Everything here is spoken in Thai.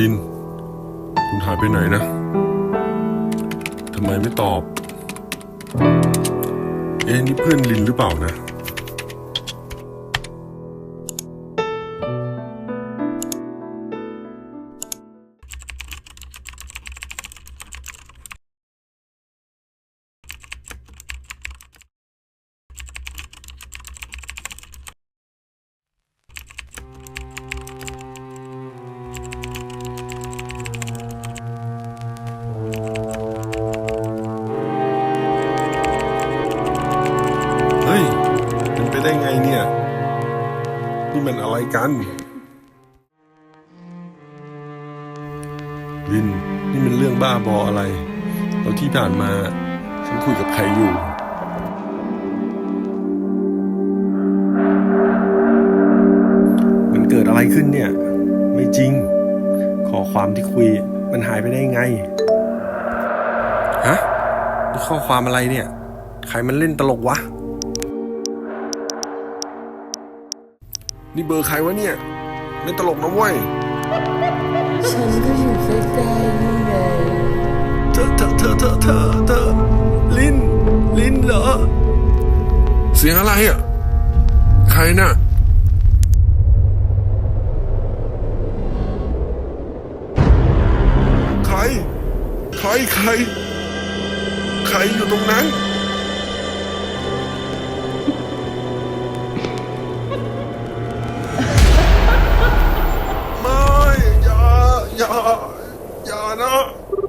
ลิน คุณหายไปไหนนะ ทำไมไม่ตอบ เอ๊ะนี่เพื่อนลินหรือเปล่านะ นี่มันอะไรกัน ลิน นี่มันเรื่องบ้าบออะไร แล้วที่ผ่านมา ฉันคุยกับใครอยู่มันเกิดอะไรขึ้นเนี่ย ไม่จริง ขอความที่คุยมันหายไปได้ไง ฮะนี่ข้อความอะไรเนี่ย ใครมันเล่นตลกวะ นี่เบอร์ใครวะเนี่ยเล่นตลกนะเว้ย ฉันก็อยู่ใกล้ๆนี่ไงเธอเธอเธอเธอเธอเธอลินลินเหรอ เสียงอะไรอะ ใครน่ะ ใคร ใคร ใคร ใครอยู่ตรงนั้น Tchau!